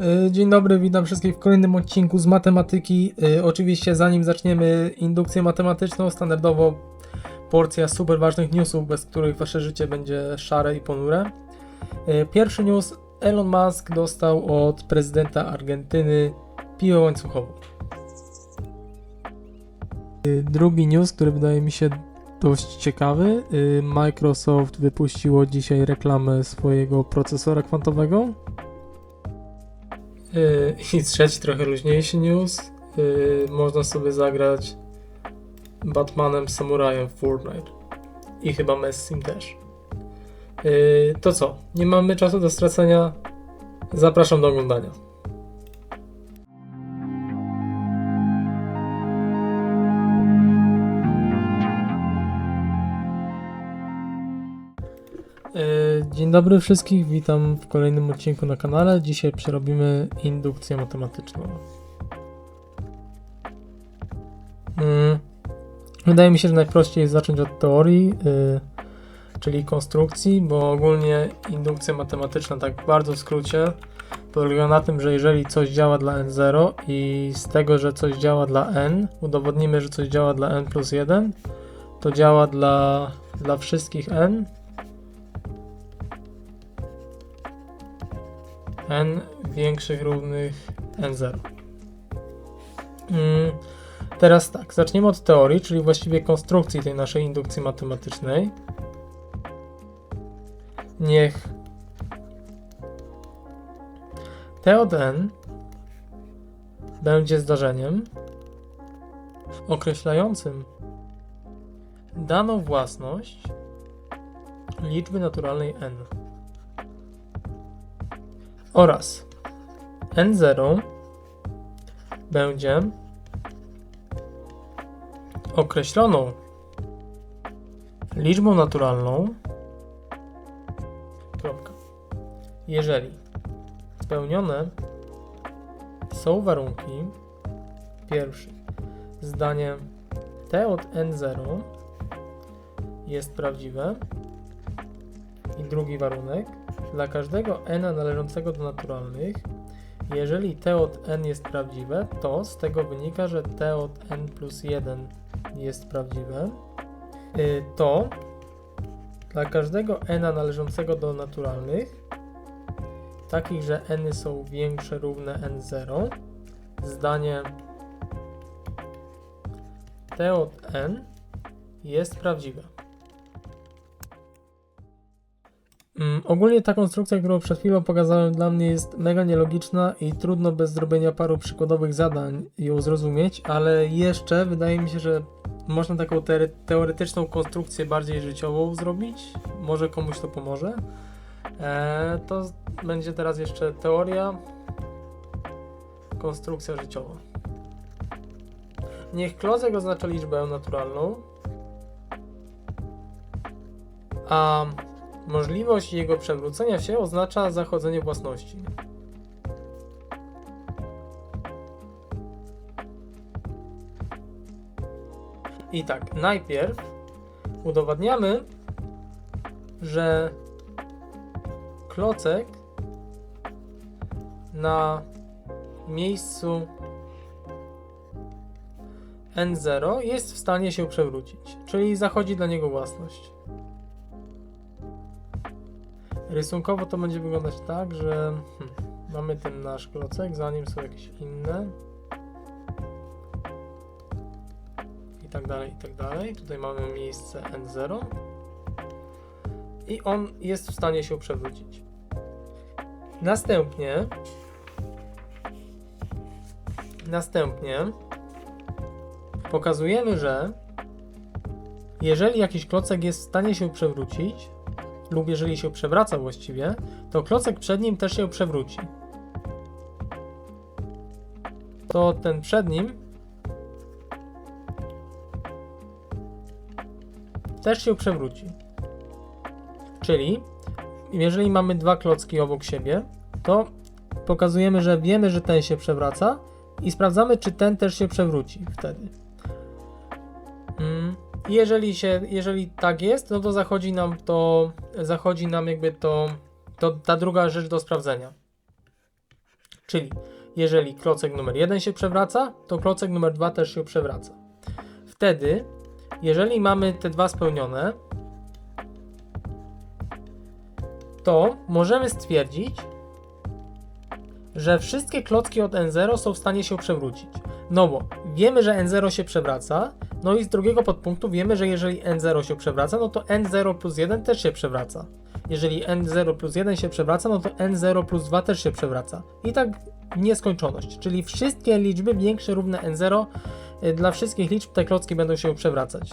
Y, Dzień dobry, witam wszystkich w kolejnym odcinku z matematyki. Y, Oczywiście zanim zaczniemy indukcję matematyczną, standardowo porcja super ważnych newsów, bez których wasze życie będzie szare i ponure. Y, Pierwszy news, Elon Musk dostał od prezydenta Argentyny piłę łańcuchową. Drugi news, który wydaje mi się dość ciekawy, Microsoft wypuściło dzisiaj reklamę swojego procesora kwantowego. Yy, I trzeci, trochę luźniejszy news. Yy, można sobie zagrać Batmanem Samurajem w Fortnite. I chyba Messim też. Yy, to co? Nie mamy czasu do stracenia. Zapraszam do oglądania. Dobry wszystkich, witam w kolejnym odcinku na kanale. Dzisiaj przerobimy indukcję matematyczną. Mm, Wydaje mi się, że najprościej jest zacząć od teorii, yy, czyli konstrukcji, bo ogólnie indukcja matematyczna, tak bardzo w skrócie, polega na tym, że jeżeli coś działa dla n0 i z tego, że coś działa dla n, udowodnimy, że coś działa dla n plus 1, to działa dla, dla wszystkich n n większych równych n0. Mm, Teraz tak, zaczniemy od teorii, czyli właściwie konstrukcji tej naszej indukcji matematycznej. Niech t od n będzie zdarzeniem określającym daną własność liczby naturalnej n oraz n0 będzie określoną liczbą naturalną. Jeżeli spełnione są warunki pierwszy zdanie t od n0 jest prawdziwe i drugi warunek dla każdego n należącego do naturalnych, jeżeli t od n jest prawdziwe, to z tego wynika, że t od n plus 1 jest prawdziwe, y, to dla każdego n należącego do naturalnych, takich, że n są większe równe n0, zdanie t od n jest prawdziwe. Ogólnie ta konstrukcja, którą przed chwilą pokazałem, dla mnie jest mega nielogiczna i trudno bez zrobienia paru przykładowych zadań ją zrozumieć, ale jeszcze wydaje mi się, że można taką teore- teoretyczną konstrukcję bardziej życiową zrobić. Może komuś to pomoże. Eee, to będzie teraz jeszcze teoria, konstrukcja życiowa. Niech klocek oznacza liczbę naturalną, a Możliwość jego przewrócenia się oznacza zachodzenie własności. I tak, najpierw udowadniamy, że klocek na miejscu n0 jest w stanie się przewrócić, czyli zachodzi dla niego własność. Rysunkowo to będzie wyglądać tak, że hmm, mamy ten nasz klocek, zanim są jakieś inne. I tak dalej, i tak dalej. Tutaj mamy miejsce N0. I on jest w stanie się przewrócić. Następnie Następnie pokazujemy, że jeżeli jakiś klocek jest w stanie się przewrócić, lub jeżeli się przewraca właściwie, to klocek przed nim też się przewróci. To ten przed nim też się przewróci. Czyli jeżeli mamy dwa klocki obok siebie, to pokazujemy, że wiemy, że ten się przewraca i sprawdzamy, czy ten też się przewróci wtedy. Jeżeli się, jeżeli tak jest, no to zachodzi nam to, zachodzi nam jakby to, to ta druga rzecz do sprawdzenia. Czyli jeżeli klocek numer 1 się przewraca, to klocek numer 2 też się przewraca. Wtedy, jeżeli mamy te dwa spełnione, to możemy stwierdzić, że wszystkie klocki od N0 są w stanie się przewrócić. No bo wiemy, że N0 się przewraca, no i z drugiego podpunktu wiemy, że jeżeli N0 się przewraca, no to N0 plus 1 też się przewraca. Jeżeli N0 plus 1 się przewraca, no to N0 plus 2 też się przewraca. I tak nieskończoność. Czyli wszystkie liczby większe równe N0, y, dla wszystkich liczb te klocki będą się przewracać.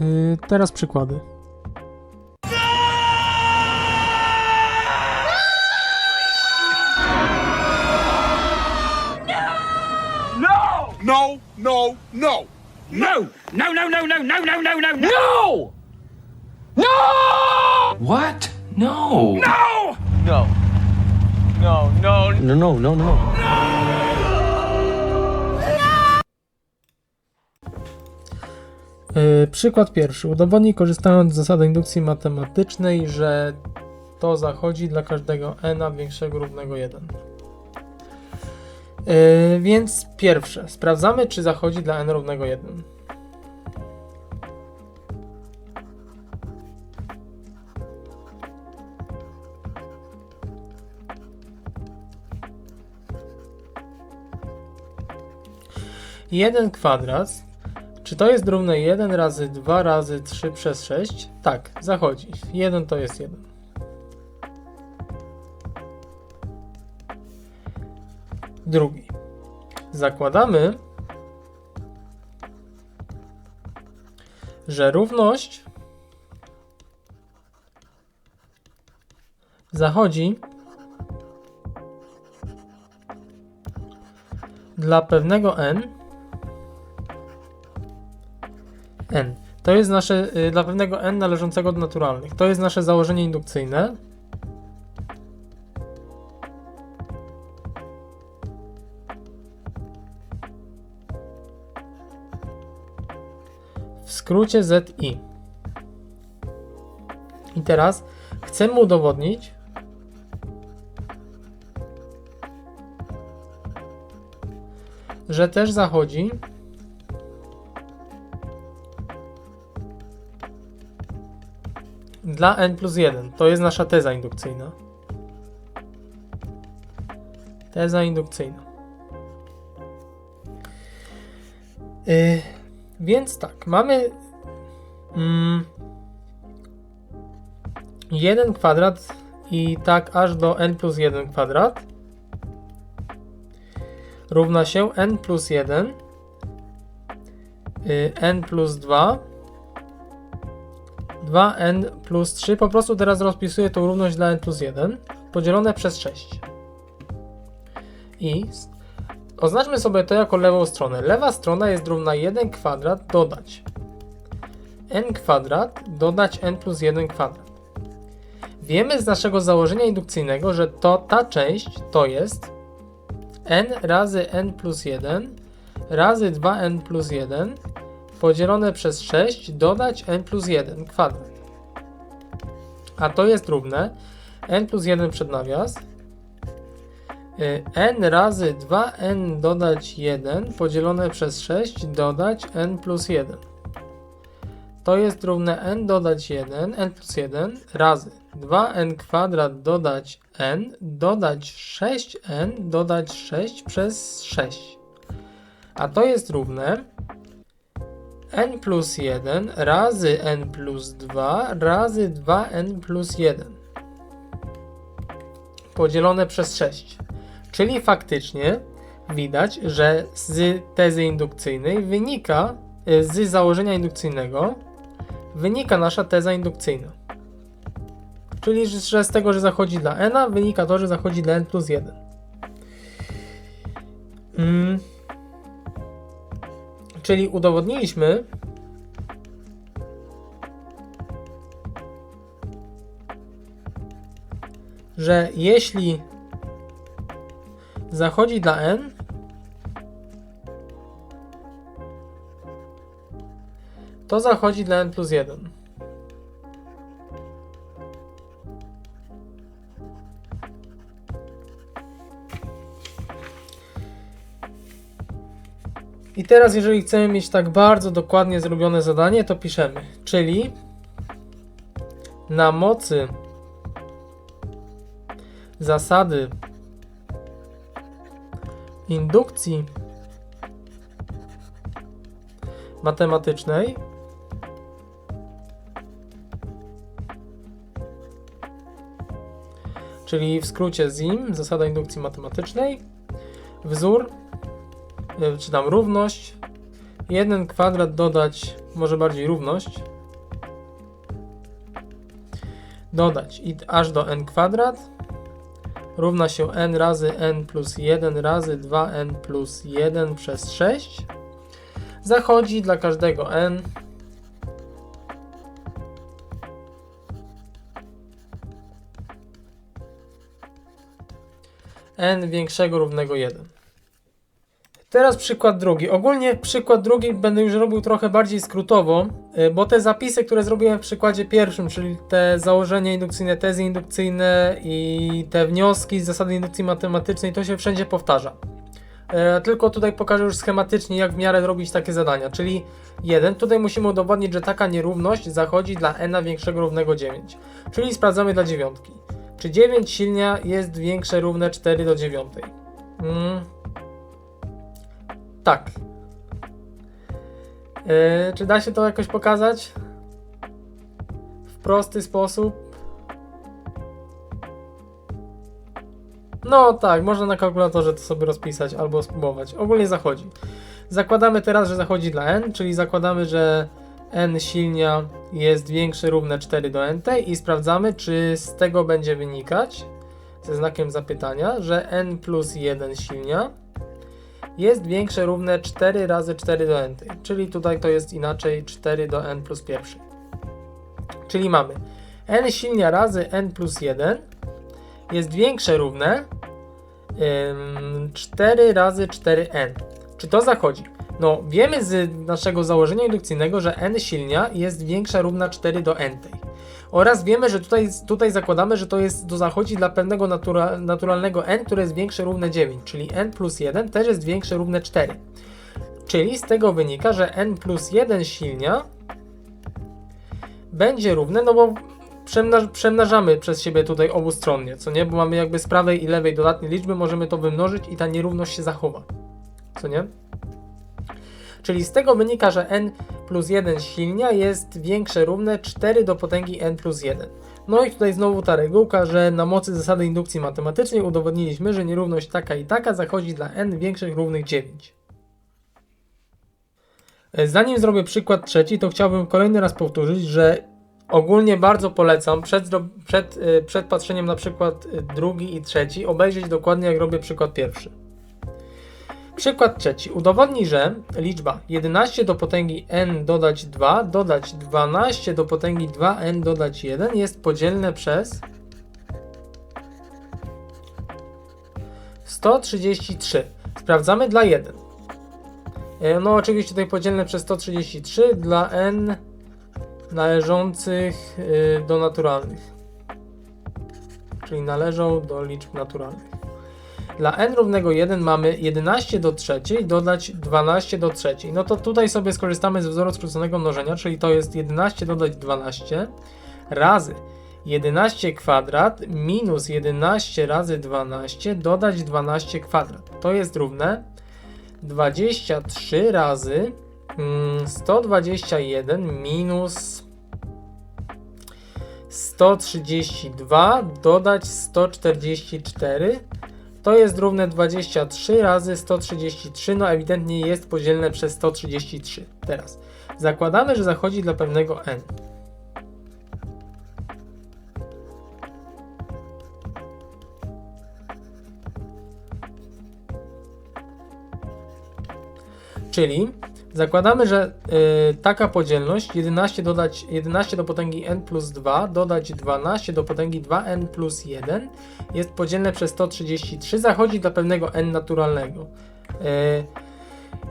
Yy, teraz przykłady. No! No, no, no! No! No, no, no, no, no, no, no, no, no! No! What? No. No! No. No, no, No, no, no, no. Yy, przykład pierwszy. Udowodnij korzystając z zasady indukcji matematycznej, że to zachodzi dla każdego n większego równego 1. Yy, więc pierwsze, sprawdzamy czy zachodzi dla n równego 1. Jeden kwadrat czy to jest równe 1 razy 2 razy 3 przez 6? Tak, zachodzi. 1 to jest 1. Drugi. Zakładamy, że równość zachodzi dla pewnego n n. To jest nasze, y, dla pewnego n należącego do naturalnych. To jest nasze założenie indukcyjne. W skrócie ZI. I teraz chcemy udowodnić, że też zachodzi dla n plus 1. To jest nasza teza indukcyjna. Teza indukcyjna. Yy, więc tak, mamy mm, 1 kwadrat i tak aż do n plus 1 kwadrat równa się n plus 1 y, n plus 2 2n plus 3. Po prostu teraz rozpisuję tą równość dla n plus 1 podzielone przez 6. I oznaczmy sobie to jako lewą stronę. Lewa strona jest równa 1 kwadrat dodać n kwadrat dodać n plus 1 kwadrat. Wiemy z naszego założenia indukcyjnego, że to ta część to jest n razy n plus 1 razy 2n plus 1 podzielone przez 6 dodać n plus 1 kwadrat. A to jest równe n plus 1 przed nawias n razy 2n dodać 1 podzielone przez 6 dodać n plus 1. To jest równe n dodać 1, n plus 1 razy 2n kwadrat dodać n dodać 6n dodać 6 przez 6. A to jest równe n plus 1 razy n plus 2 razy 2n plus 1 podzielone przez 6. Czyli faktycznie widać, że z tezy indukcyjnej wynika, y, z założenia indukcyjnego wynika nasza teza indukcyjna. Czyli, że z tego, że zachodzi dla n, wynika to, że zachodzi dla n plus 1. Mm. Czyli udowodniliśmy, że jeśli zachodzi dla n to zachodzi dla n plus 1. I teraz, jeżeli chcemy mieć tak bardzo dokładnie zrobione zadanie, to piszemy, czyli na mocy zasady indukcji matematycznej. Czyli w skrócie ZIM, zasada indukcji matematycznej, wzór, y, czy tam równość, 1 kwadrat dodać, może bardziej równość, dodać i aż do n kwadrat równa się n razy n plus 1 razy 2n plus 1 przez 6 zachodzi dla każdego n n większego równego 1. Teraz przykład drugi. Ogólnie przykład drugi będę już robił trochę bardziej skrótowo, y, bo te zapisy, które zrobiłem w przykładzie pierwszym, czyli te założenia indukcyjne, tezy indukcyjne i te wnioski z zasady indukcji matematycznej, to się wszędzie powtarza. E, Tylko tutaj pokażę już schematycznie, jak w miarę robić takie zadania. Czyli 1. Tutaj musimy udowodnić, że taka nierówność zachodzi dla n większego równego 9. Czyli sprawdzamy dla dziewiątki. Czy 9 silnia jest większe równe 4 do 9? Mm. Tak. E, czy da się to jakoś pokazać? W prosty sposób? No tak, można na kalkulatorze to sobie rozpisać albo spróbować. Ogólnie zachodzi. Zakładamy teraz, że zachodzi dla n, czyli zakładamy, że n silnia jest większe równe 4 do nt i sprawdzamy, czy z tego będzie wynikać, ze znakiem zapytania, że n plus 1 silnia jest większe równe 4 razy 4 do n, czyli tutaj to jest inaczej 4 do n plus pierwszy. Czyli mamy n silnia razy n plus 1 jest większe równe ym, 4 razy 4n. Czy to zachodzi? No, wiemy z naszego założenia indukcyjnego, że n silnia jest większa równa 4 do n. Oraz wiemy, że tutaj, tutaj zakładamy, że to jest to zachodzi dla pewnego natura, naturalnego n, które jest większe równe 9, czyli n plus 1 też jest większe równe 4. Czyli z tego wynika, że n plus 1 silnia będzie równe, no bo przemnaż, przemnażamy przez siebie tutaj obustronnie, co nie? Bo mamy jakby z prawej i lewej dodatnie liczby, możemy to wymnożyć i ta nierówność się zachowa, co nie? Czyli z tego wynika, że n plus 1 silnia jest większe równe 4 do potęgi n plus 1. No i tutaj znowu ta regułka, że na mocy zasady indukcji matematycznej udowodniliśmy, że nierówność taka i taka zachodzi dla n większych równych 9. Zanim zrobię przykład trzeci, to chciałbym kolejny raz powtórzyć, że ogólnie bardzo polecam przed, przed, y, przed patrzeniem na przykład drugi i trzeci obejrzeć dokładnie jak robię przykład pierwszy. Przykład trzeci. Udowodnij, że liczba 11 do potęgi n dodać 2 dodać 12 do potęgi 2n dodać 1 jest podzielne przez 133. Sprawdzamy dla 1. E, No oczywiście tutaj podzielne przez 133 dla n należących y, do naturalnych. Czyli należą do liczb naturalnych. Dla n równego 1 mamy 11 do trzeciej dodać 12 do trzeciej. No to tutaj sobie skorzystamy z wzoru skróconego mnożenia, czyli to jest 11 dodać 12 razy 11 kwadrat minus 11 razy 12 dodać 12 kwadrat. To jest równe 23 razy mm, 121 minus 132 dodać 144 to jest równe 23 razy 133, no ewidentnie jest podzielne przez 133. Teraz zakładamy, że zachodzi dla pewnego n. Czyli zakładamy, że y, taka podzielność 11 dodać 11 do potęgi n plus 2 dodać 12 do potęgi 2n plus 1 jest podzielne przez 133 zachodzi dla pewnego n naturalnego. Y,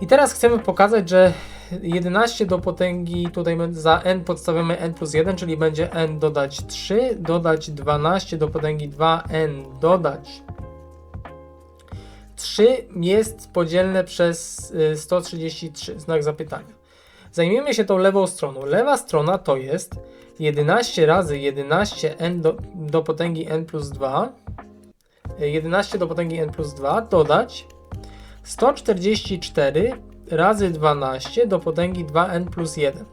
I teraz chcemy pokazać, że 11 do potęgi, tutaj za n podstawiamy n plus 1, czyli będzie n dodać 3, dodać 12 do potęgi 2n dodać 3 jest podzielne przez y, 133, znak zapytania. Zajmiemy się tą lewą stroną. Lewa strona to jest 11 razy 11n do, do potęgi n plus 2, y, 11 do potęgi n plus 2 dodać 144 razy 12 do potęgi 2n plus 1.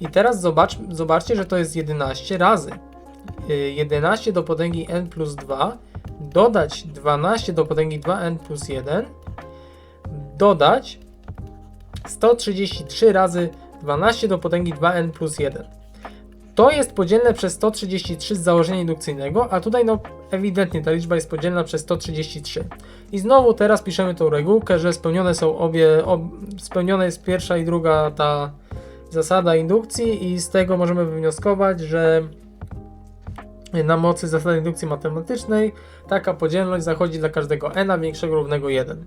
I teraz zobacz, zobaczcie, że to jest 11 razy y, 11 do potęgi n plus 2 dodać 12 do potęgi 2n plus 1 dodać 133 razy 12 do potęgi 2n plus 1. To jest podzielne przez 133 z założenia indukcyjnego, a tutaj no ewidentnie ta liczba jest podzielna przez 133. I znowu teraz piszemy tą regułkę, że spełnione są obie, ob, spełniona jest pierwsza i druga ta zasada indukcji i z tego możemy wywnioskować, że na mocy zasady indukcji matematycznej taka podzielność zachodzi dla każdego n większego równego 1.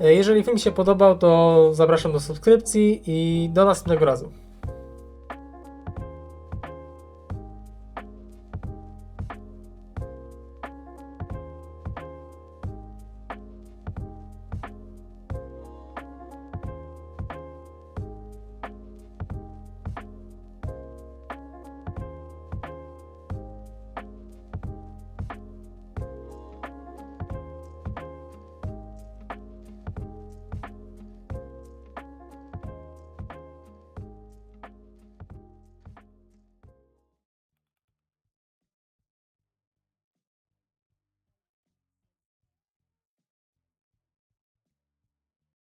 E, Jeżeli film się podobał, to zapraszam do subskrypcji i do następnego razu.